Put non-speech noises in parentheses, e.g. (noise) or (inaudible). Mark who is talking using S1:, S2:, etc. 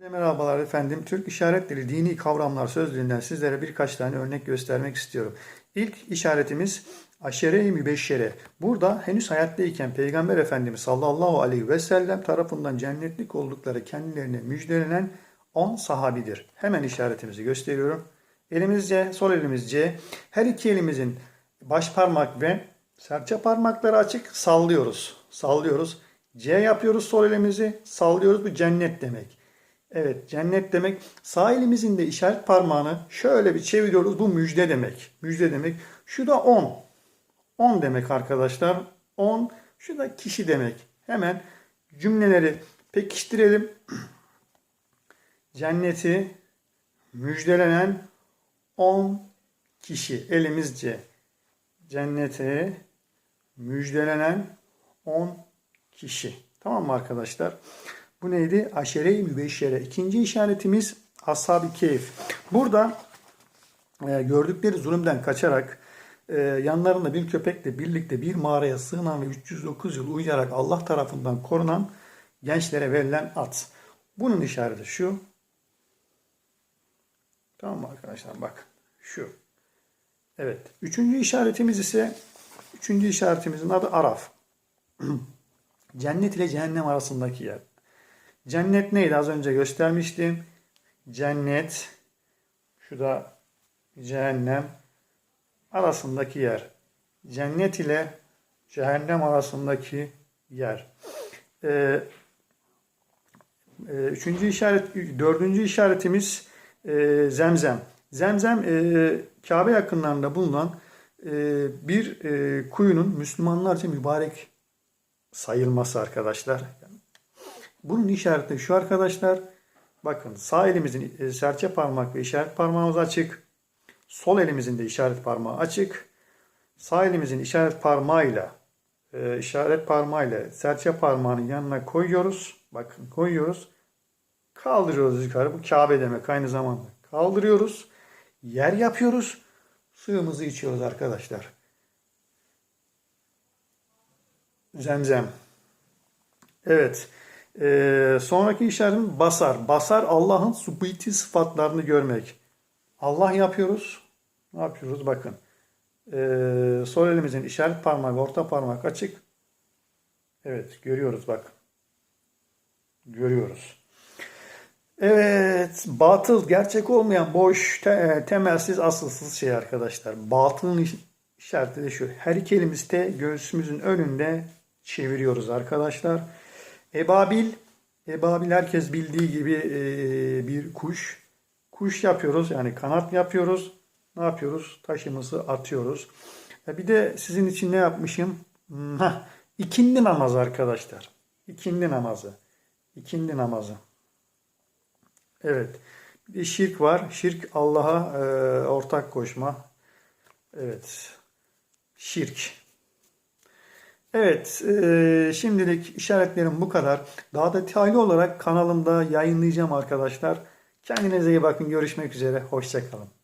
S1: Merhabalar efendim. Türk İşaret Dili Dini Kavramlar Sözlüğü'nden sizlere birkaç tane örnek göstermek istiyorum. İlk işaretimiz aşere-i mübeşşere. Burada henüz hayattayken Peygamber Efendimiz sallallahu aleyhi ve sellem tarafından cennetlik oldukları kendilerine müjdelenen 10 sahabidir. Hemen işaretimizi gösteriyorum. Elimizce, sol elimizce her iki elimizin baş parmak ve serçe parmakları açık sallıyoruz. Sallıyoruz. C yapıyoruz sol elimizi, sallıyoruz. Bu cennet demek. Evet cennet demek. Sağ elimizin de işaret parmağını şöyle bir çeviriyoruz. Bu müjde demek. Müjde demek. Şu da 10. 10 demek arkadaşlar. 10. Şu da kişi demek. Hemen cümleleri pekiştirelim. (clears throat) Cenneti müjdelenen 10 kişi elimizce. Cennete müjdelenen 10 kişi. Tamam mı arkadaşlar? Bu neydi? Aşere-i mübeşşere. İkinci işaretimiz ashab-ı keyif. Burada e, gördükleri zulümden kaçarak e, yanlarında bir köpekle birlikte bir mağaraya sığınan ve 309 yıl uyuyarak Allah tarafından korunan gençlere verilen at. Bunun işareti şu. Tamam mı arkadaşlar? Bak şu. Evet. Üçüncü işaretimiz ise üçüncü işaretimizin adı Araf. (clears throat) Cennet ile cehennem arasındaki yer. Cennet neydi? Az önce göstermiştim. Cennet, şu da cehennem arasındaki yer. Cennet ile cehennem arasındaki yer. Ee, e, üçüncü işaret, dördüncü işaretimiz e, zemzem. Zemzem e, Kabe yakınlarında bulunan e, bir e, kuyunun Müslümanlarca mübarek sayılması arkadaşlar. Bunun işareti şu arkadaşlar. Bakın sağ elimizin e, serçe parmak ve işaret parmağımız açık. Sol elimizin de işaret parmağı açık. Sağ elimizin işaret parmağıyla e, işaret parmağıyla serçe parmağının yanına koyuyoruz. Bakın koyuyoruz. Kaldırıyoruz yukarı. Bu Kabe demek aynı zamanda. Kaldırıyoruz. Yer yapıyoruz. Suyumuzu içiyoruz arkadaşlar. Zemzem. Evet. Ee, sonraki işaretim basar. Basar Allah'ın subiti sıfatlarını görmek. Allah yapıyoruz. Ne yapıyoruz? Bakın. Ee, sol elimizin işaret parmağı ve orta parmak açık. Evet. Görüyoruz bak. Görüyoruz. Evet. Batıl, gerçek olmayan, boş, te- temelsiz, asılsız şey arkadaşlar. Batılın işareti de şu. Her iki elimizi de göğsümüzün önünde çeviriyoruz arkadaşlar. Ebabil, ebabil herkes bildiği gibi e, bir kuş. Kuş yapıyoruz yani kanat yapıyoruz. Ne yapıyoruz? Taşımızı atıyoruz. E, bir de sizin için ne yapmışım? Hmm, Heh, ikindi namazı arkadaşlar. İkindi namazı. İkindi namazı. Evet. Bir de şirk var. Şirk Allah'a e, ortak koşma. Evet. Şirk. Evet, e, şimdilik işaretlerim bu kadar. Daha detaylı olarak kanalımda yayınlayacağım arkadaşlar. Kendinize iyi bakın. Görüşmek üzere. Hoşçakalın.